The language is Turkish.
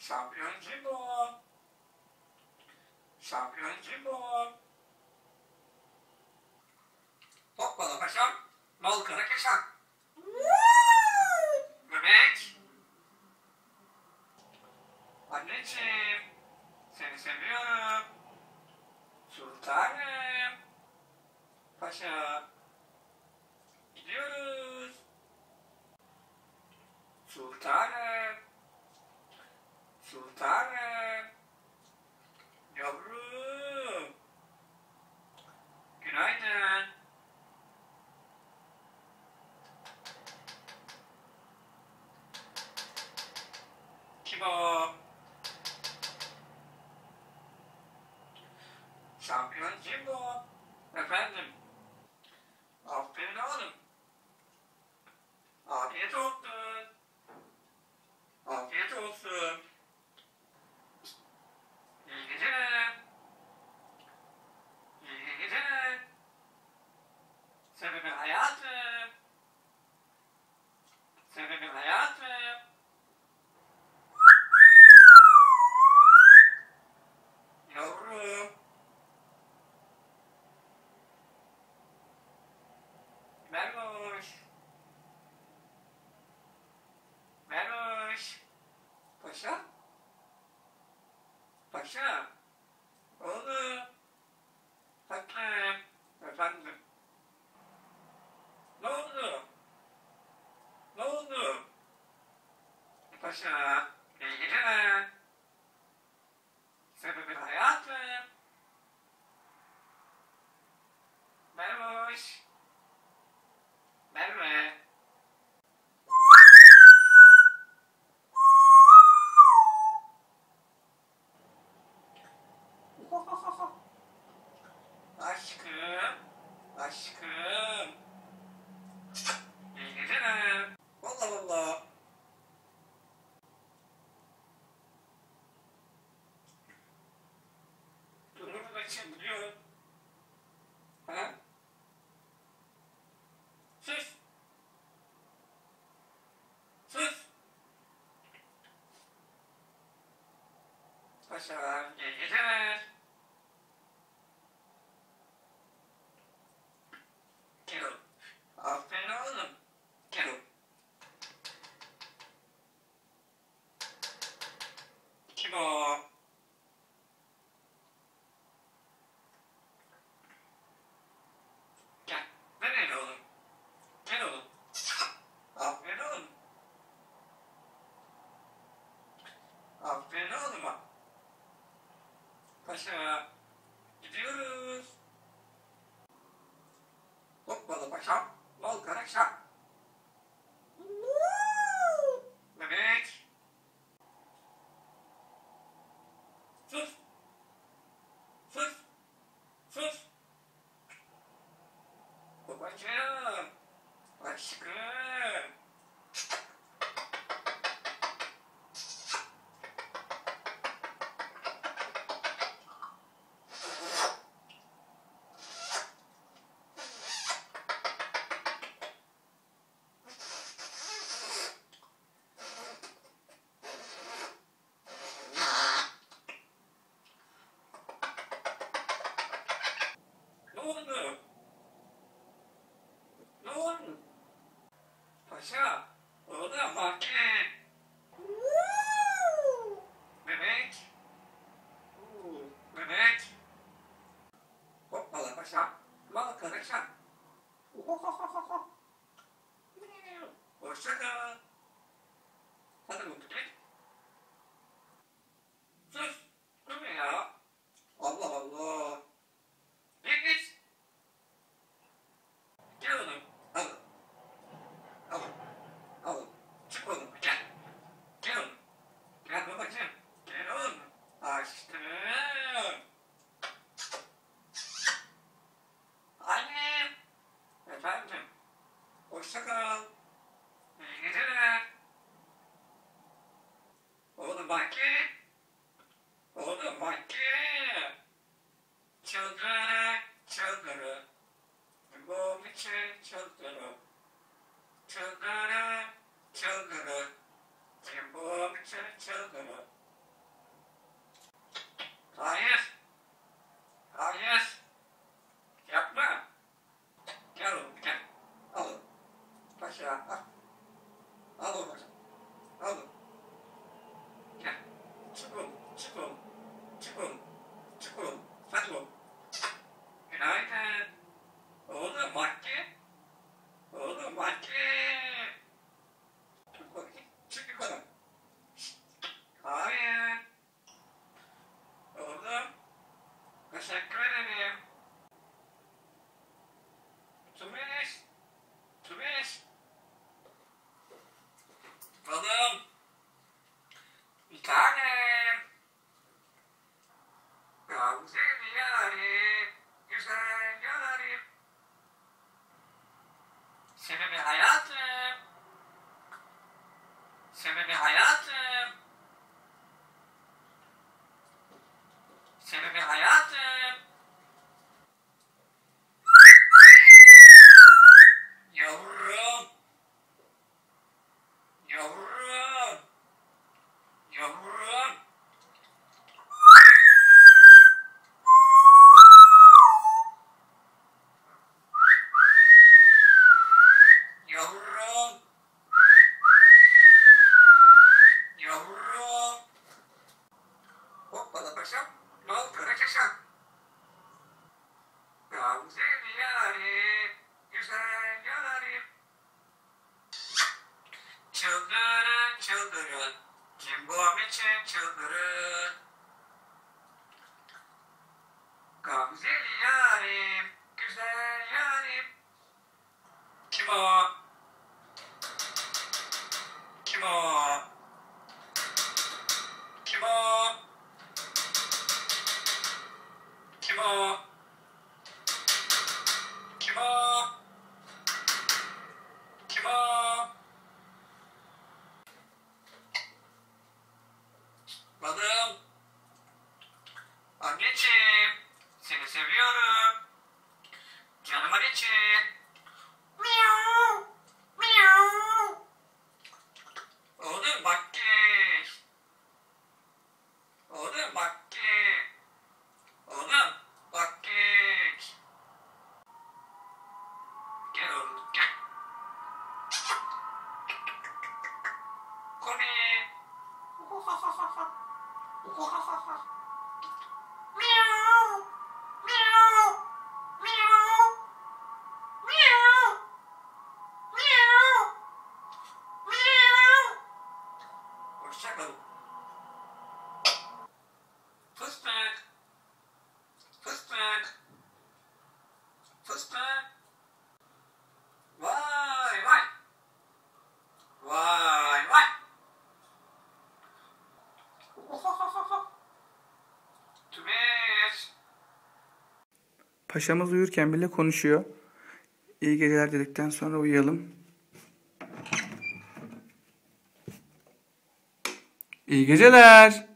Şampiyoncu bu. Şampiyoncu bu. Hoppala paşam, mal kara kaşan. Bebek. Anneciğim, seni seviyorum. Sultanım. Paşa. Gidiyoruz. Sultanım. sultanım. Yavrum. Günaydın. Kim o? Şampiyon kim o? Efendim? rubbish. Marcella. Did you do? Sukara Chokara, Govicha Chokara, Chokara Sebebi hayat. Sebebi hayat. Çıldırın. Cimbomiçin çıldırın. Mother Paşamız uyurken bile konuşuyor. İyi geceler dedikten sonra uyuyalım. İyi geceler.